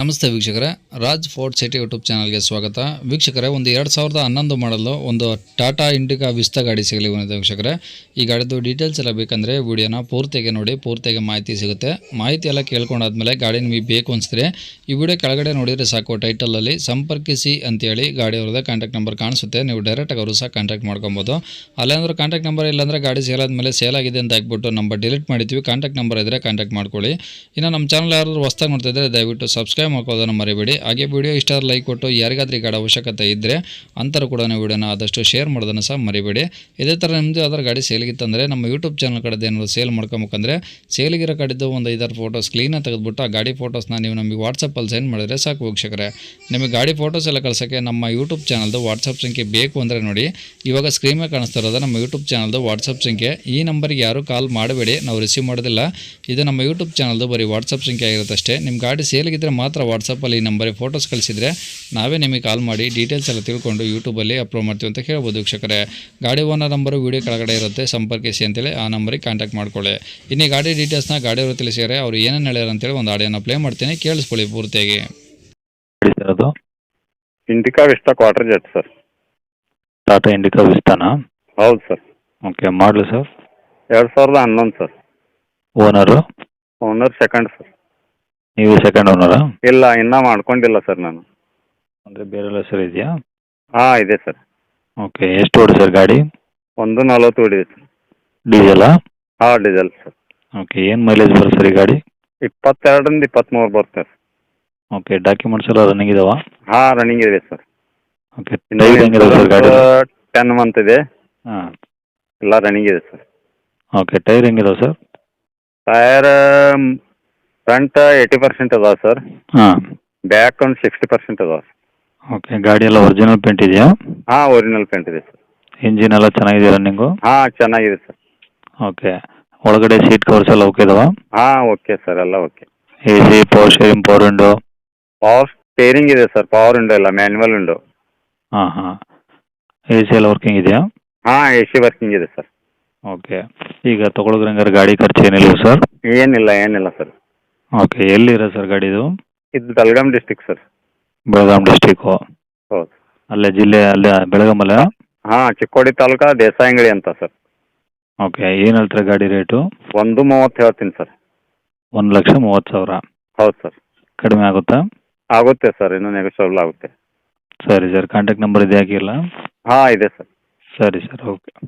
ನಮಸ್ತೆ ವೀಕ್ಷಕರೇ, Raj fort city YouTube ಚಾನಲ್ಗೆ ಸ್ವಾಗತ. ವೀಕ್ಷಕರೇ, ಒಂದು ಎರಡು ಸಾವಿರದ ಹನ್ನೊಂದು ಮಾಡಲು ಒಂದು ಟಾಟಾ ಇಂಡಿಕಾ ವಿಸ್ತ ಗಾಡಿ ಸಿಗಲಿ ಬಂದಿದೆ ವೀಕ್ಷಕರೇ. ಈ ಗಾಡಿದು ಡೀಟೇಲ್ಸ್ ಎಲ್ಲ ಬೇಕಂದರೆ ವಿಡಿಯೋನ ಪೂರ್ತಿಗೆ ನೋಡಿ, ಪೂರ್ತಿಗೆ ಮಾಹಿತಿ ಸಿಗುತ್ತೆ. ಮಾಹಿತಿ ಎಲ್ಲ ಕೇಳ್ಕೊಂಡಾದ್ಮೇಲೆ ಗಾಡಿ ನಿಮಗೆ ಬೇಕು ಅನಿಸಿದ್ರೆ ಈ ವಿಡಿಯೋ ಕೆಳಗಡೆ ನೋಡಿದರೆ ಸಾಕು ಟೈಟಲಲ್ಲಿ ಸಂಪರ್ಕಿಸಿ ಅಂತೇಳಿ ಗಾಡಿ ಅವ್ರದ್ದು ಕಾಂಟ್ಯಾಕ್ಟ್ ನಂಬರ್ ಕಾಣಿಸುತ್ತೆ. ನೀವು ಡೈರೆಕ್ಟಾಗಿ ಅವರು ಸಹ ಕಾಂಟ್ಯಾಕ್ಟ್ ಮಾಡ್ಕೊಬೋದು. ಅಲ್ಲೇಂದ್ರೆ ಕಾಂಟ್ಯಾಕ್ಟ್ ನಂಬರ್ ಇಲ್ಲಾಂದರೆ ಗಾಡಿ ಸೇಲ್ ಆದಮೇಲೆ ಸೇಲ್ ಆಗಿದೆ ಅಂತ ಹಾಕ್ಬಿಟ್ಟು ನಂಬರ್ ಡಿಲೀಟ್ ಮಾಡಿದ್ವಿ. ಕಾಂಟ್ಯಾಕ್ಟ್ ನಂಬರ್ ಇದ್ದರೆ ಕಾಂಟ್ಯಾಕ್ಟ್ ಮಾಡ್ಕೊಳ್ಳಿ. ಇನ್ನು ನಮ್ಮ ಚಾನಲ್ ಯಾರಾದರೂ ಹೊಸ್ದಾಗಿ ನೋಡ್ತಾ ಇದ್ದರೆ ದಯವಿಟ್ಟು ಸಬ್ಸ್ಕ್ರೈಬ್ ಮಾಡ್ಕೋದನ್ನು ಮರಿಬೇಡಿ. ಹಾಗೆ ವಿಡಿಯೋ ಇಷ್ಟ ಲೈಕ್ ಕೊಟ್ಟು ಯಾರಿಗಾದ್ರೂ ಈ ಗಾಡಿ ಅವಶ್ಯಕತೆ ಇದ್ದರೆ ಅಂತರ ಕೂಡ ವಿಡಿಯೋನ ಆದಷ್ಟು ಶೇರ್ ಮಾಡೋದನ್ನು ಸಹ ಮರಿಬೇಡಿ. ಇದೇ ಥರ ನಿಮ್ಮದು ಯಾವ್ದಾದ್ರು ಗಾಡಿ ಸೇಲಿಗಿತ್ತಂದರೆ ನಮ್ಮ ಯೂಟ್ಯೂಬ್ ಚಾನಲ್ ಕಡೆ ಏನಾದ್ರು ಸೇಲ್ ಮಾಡ್ಕೊಬೇಕಂದ್ರೆ ಸೇಲಿಗಿರೋ ಕಡೆದು ಒಂದು ಐದಾರು ಫೋಟೋಸ್ ಕ್ಲೀನಾಗಿ ತೆಗೆದುಬಿಟ್ಟು ಆ ಗಾಡಿ ಫೋಟೋಸ್ನ ನೀವು ನಮಗೆ ವಾಟ್ಸಪ್ಪಲ್ಲಿ ಸೆಂಡ್ ಮಾಡಿದ್ರೆ ಸಾಕು ವೀಕ್ಷಕರೇ. ನಿಮಗೆ ಗಾಡಿ ಫೋಟೋಸ್ ಎಲ್ಲ ಕಳ್ಸೋಕ್ಕೆ ನಮ್ಮ ಯೂಟ್ಯೂಬ್ ಚಾನಲ್ದು ವಾಟ್ಸಪ್ ಸಂಖ್ಯೆ ಬೇಕು ಅಂದರೆ ನೋಡಿ, ಇವಾಗ ಸ್ಕ್ರೀನ್ ಮೇಲೆ ಕಾಣಿಸ್ತಾ ನಮ್ಮ ಯೂಟ್ಯೂಬ್ ಚಾನಲ್ದು ವಾಟ್ಸಪ್ ಸಂಖ್ಯೆ. ಈ ನಂಬರ್ಗೆ ಯಾರು ಕಾಲ್ ಮಾಡಬೇಡಿ, ನಾವು ರಿಸೀವ್ ಮಾಡೋದಿಲ್ಲ. ಇದು ನಮ್ಮ ಯೂಟ್ಯೂಬ್ ಚಾನಲ್ದು ಬರೀ ವಾಟ್ಸಪ್ ಸಂಖ್ಯೆ ಆಗಿರುತ್ತಷ್ಟೇ ನಿಮ್ಮ ಗಾಡಿ ಸೇಲ್ಗಿದ್ರೆ ಮಾತ್ರ ವಾಟ್ಸಪ್ಪಲ್ಲಿ ಈ ನಂಬರಿಗೆ ಫೋಟೋಸ್ ಕಳಿಸಿದರೆ ನಾವೇ ನಿಮಗೆ ಕಾಲ್ ಮಾಡಿ ಡೀಟೇಲ್ಸ್ ಎಲ್ಲ ತಿಳ್ಕೊಂಡು ಯೂಟ್ಯೂಬಲ್ಲಿ ಅಪ್ಲೋಡ್ ಮಾಡ್ತೀವಿ ಅಂತ ಹೇಳ್ಬೋದು ವೀಕ್ಷಕರೇ. ಗಾಡಿ ಓನರ್ ನಂಬರು ವೀಡಿಯೋ ಕೆಳಗಡೆ ಇರುತ್ತೆ ಸಂಪರ್ಕಿಸಿ ಅಂತೇಳಿ ಆ ನಂಬರಿಗೆ ಕಾಂಟ್ಯಾಕ್ಟ್ ಮಾಡ್ಕೊಳ್ಳಿ. ಇನ್ನು ಈ ಗಾಡಿ ಡೀಟೇಲ್ಸ್ನ ಗಾಡಿಯವರು ತಿಳಿಸಿದರೆ ಅವರು ಏನೇನು ಹೇಳ್ಯಾರ ಅಂತೇಳಿ ಒಂದು ಆಡಿಯೋನ ಪ್ಲೇ ಮಾಡ್ತೀನಿ ಕೇಳಿಸ್ಕೊಳ್ಳಿ ಪೂರ್ತಿಯಾಗಿ. ಅದು? Indica Vista quarter jet sir Tata Indica ವಿಸ್ತಾನ ಹೌದು ಸರ್ ಓಕೆ ಮಾಡಲು ಸರ್ ಎರಡು ಸಾವಿರದ ಹನ್ನೊಂದು sir owner owner second sir ನೀವು ಸೆಕೆಂಡ್ ಓನರಾ ಇಲ್ಲ ಇನ್ನೂ ಮಾಡ್ಕೊಂಡಿಲ್ಲ ಸರ್ ನಾನು. ಅಂದರೆ ಬೇರೆ ಹೆಸರು ಇದೆಯಾ? ಹಾಂ ಇದೆ ಸರ್ ಓಕೆ ಎಷ್ಟು ಓಡಿ ಸರ್ ಗಾಡಿ? ಒಂದು ನಲವತ್ತು ಹೊಡಿದೆ ಸರ್ ಡೀಸೆಲ್ ಹಾಂ ಡೀಸೆಲ್ ಸರ್ ಓಕೆ ಏನು ಮೈಲೇಜ್ ಬರುತ್ತೆ ಸರ್ ಈ ಗಾಡಿ? ಇಪ್ಪತ್ತೆರಡರಿಂದ ಇಪ್ಪತ್ತ್ಮೂರು ಬರುತ್ತೆ ಸರ್ ಓಕೆ ಡಾಕ್ಯುಮೆಂಟ್ಸ್ ಎಲ್ಲ ರನ್ನಿಂಗ್ ಇದಾವಾ? ಹಾಂ ರನ್ನಿಂಗ್ ಇದೆ ಸರ್ ಓಕೆ ಟೈರ್ ಸರ್ ಗಾಡಿ ಟೆನ್ ಮಂತ್ ಇದೆ. ಹಾಂ. ಎಲ್ಲ ರನ್ನಿಂಗ್ ಇದೆ sir okay tyre ಹೆಂಗಿದಾವೆ sir tyre front eighty percent ಅದಾವೆ ಸರ್ ಹಾಂ. ಬ್ಯಾಕ್ ಒಂದು ಸಿಕ್ಸ್ಟಿ ಪರ್ಸೆಂಟ್ ಅದಾವೆ ಓಕೆ ಗಾಡಿ ಎಲ್ಲ ಒರಿಜಿನಲ್ ಪೇಂಟ್ ಇದೆಯಾ? ಹಾಂ ಒರಿಜಿನಲ್ ಪೇಂಟ್ ಇದೆ ಸರ್ ಇಂಜಿನ್ ಎಲ್ಲ ಚೆನ್ನಾಗಿದೆ ರನ್ನಿಂಗು ಹಾಂ ಚೆನ್ನಾಗಿದೆ ಸರ್ ಓಕೆ ಒಳಗಡೆ ಸೀಟ್ ಕವರ್ಸ್ ಎಲ್ಲ ಓಕೆ ಇದಾವ? ಹಾಂ ಓಕೆ ಸರ್ ಎಲ್ಲ okay A C power steering power window power steering ಇದೆ ಸರ್ ಪವರ್ ವಿಂಡೋ ಇಲ್ಲ ಮ್ಯಾನ್ಯುವಲ್ ವಿಂಡೋ ಹಾಂ ಹಾಂ. ಎ ಸಿ ಎಲ್ಲ ವರ್ಕಿಂಗ್ ಇದೆಯಾ? ಹಾಂ ಎ ಸಿ ವರ್ಕಿಂಗ್ ಇದೆ ಸರ್ ಓಕೆ ಈಗ ತೊಗೊಳೋದ್ರಂಗಾರೆ ಗಾಡಿ ಖರ್ಚು ಏನಿಲ್ಲ ಸರ್ ಏನಿಲ್ಲ ಏನಿಲ್ಲ ಸರ್ ಓಕೆ ಎಲ್ಲಿರೋ ಸರ್ ಗಾಡಿದು? ಇದು Belgaum district sir. Belgaum district ಹೌದು. ಅಲ್ಲೇ ಜಿಲ್ಲೆ ಅಲ್ಲೇ ಬೆಳಗಾಮಲ್ಲ ಹಾಂ ಚಿಕ್ಕೋಡಿ ತಾಲೂಕಾ ದೇಸಾಯಂಗಡಿ ಅಂತ ಸರ್. ಓಕೆ ಏನು ಹೇಳ್ತಾರೆ ಗಾಡಿ ರೇಟು? ಒಂದು ಮೂವತ್ತು ಹೇಳ್ತೀನಿ ಸರ್. ಒಂದು ಲಕ್ಷ ಮೂವತ್ತು ಸಾವಿರ. ಹೌದು ಸರ್. ಕಡಿಮೆ ಆಗುತ್ತಾ? ಆಗುತ್ತೆ ಸರ್ ಇನ್ನೂ ನೆಗೋಷಿಯಬಲ್ ಆಗುತ್ತೆ. ಸರಿ ಸರ್ ಕಾಂಟ್ಯಾಕ್ಟ್ ನಂಬರ್ ಇದೆ ಹಾಕಿಲ್ಲ ಹಾಂ ಇದೆ ಸರ್. ಸರಿ ಸರ್ ಓಕೆ.